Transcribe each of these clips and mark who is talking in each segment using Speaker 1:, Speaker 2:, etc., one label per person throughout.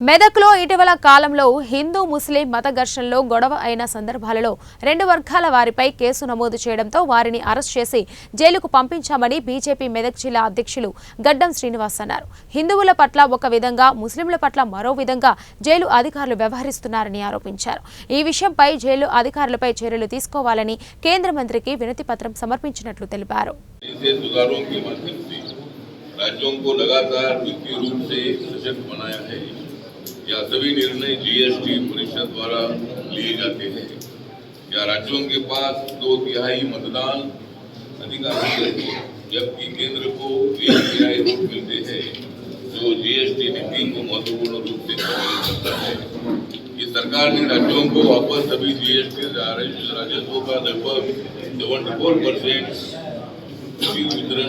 Speaker 1: మెదక్లో ఇటీవల కాలంలో హిందూ ముస్లిం మత ఘర్షణలో గొడవ అయిన సందర్భాలలో రెండు వర్గాల వారిపై కేసు నమోదు చేయడంతో వారిని అరెస్ట్ చేసి జైలుకు పంపించామని బీజేపీ మెదక్ జిల్లా అధ్యక్షులు గడ్డం శ్రీనివాస్ అన్నారు హిందువుల పట్ల ఒక విధంగా ముస్లింల పట్ల మరో విధంగా జైలు అధికారులు వ్యవహరిస్తున్నారని ఆరోపించారు ఈ విషయంపై జైలు అధికారులపై చర్యలు తీసుకోవాలని కేంద్ర మంత్రికి వినతి పత్రం సమర్పించినట్లు తెలిపారు
Speaker 2: ऐसे सुधारों के माध्यम से राज्यों को लगातार वित्तीय रूप से सशक्त बनाया है या सभी निर्णय जीएसटी परिषद द्वारा लिए जाते हैं। या राज्यों के पास दो तिहाई मतदान अधिकार जबकि केंद्र को एक तिहाई वोट मिलते हैं, जो जीएसटी नीति को महत्वपूर्ण रूप से करता है। ये सरकार ने राज्यों को वापस सभी जीएसटी राजस्व का लगभग सेवेंटी फोर परसेंट वितरण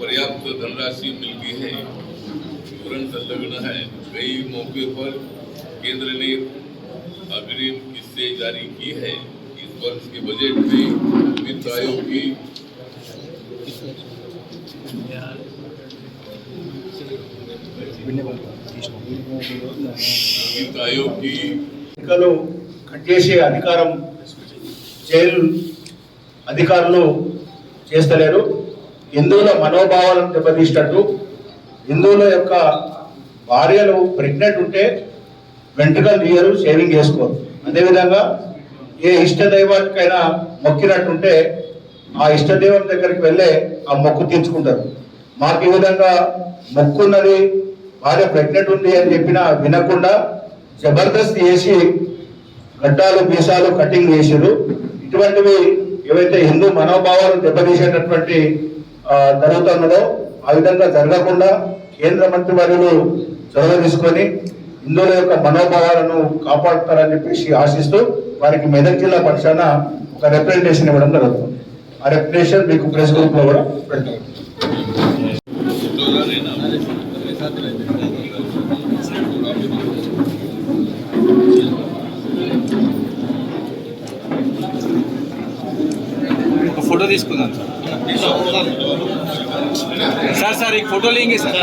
Speaker 2: पर्याप्त धनराशि मिलती है। विवरण संलग्न है कई मौके पर केंद्र ने अग्रिम किस्से जारी की है इस वर्ष के बजट में वित्त आयोग की वित्त आयोग की
Speaker 3: ఎన్నికలు కట్ చేసే అధికారం జైలు అధికారులు చేస్తలేరు హిందువుల మనోభావాలను దెబ్బతీసినట్టు హిందువుల యొక్క భార్యలు ప్రెగ్నెంట్ ఉంటే వెంట్రుకలు తీయరు షేవింగ్ చేసుకోరు. అదేవిధంగా ఏ ఇష్టదైవానికైనా మొక్కినట్టుంటే ఆ ఇష్ట దైవం దగ్గరికి వెళ్ళే ఆ మొక్కు తీర్చుకుంటారు. మాకు ఈ విధంగా మొక్కున్నది భార్య ప్రెగ్నెంట్ ఉంది అని చెప్పినా వినకుండా జబర్దస్త్ చేసి గడ్డాలు మీసాలు కటింగ్ చేసారు ఇటువంటివి ఏవైతే హిందూ మనోభావాలు దెబ్బతీసేటటువంటి జరుగుతున్నదో ఆ విధంగా జరగకుండా కేంద్ర మంత్రి వర్యులు చొరవ తీసుకొని హిందువుల యొక్క మనోభావాలను కాపాడుతారని చెప్పేసి ఆశిస్తూ వారికి మెదక్ జిల్లా పక్షాన ఒక రిప్రజెంటేషన్ ఇవ్వడం జరుగుతుంది. ఆ రిప్రజెంటేషన్ మీకు ప్రెస్ గ్రూప్లో కూడా పెడతాం.
Speaker 4: ఫోటో తీసుకుందాం సార్. సార్ సార్ ఈ ఫోటోలు ఇంకే సార్.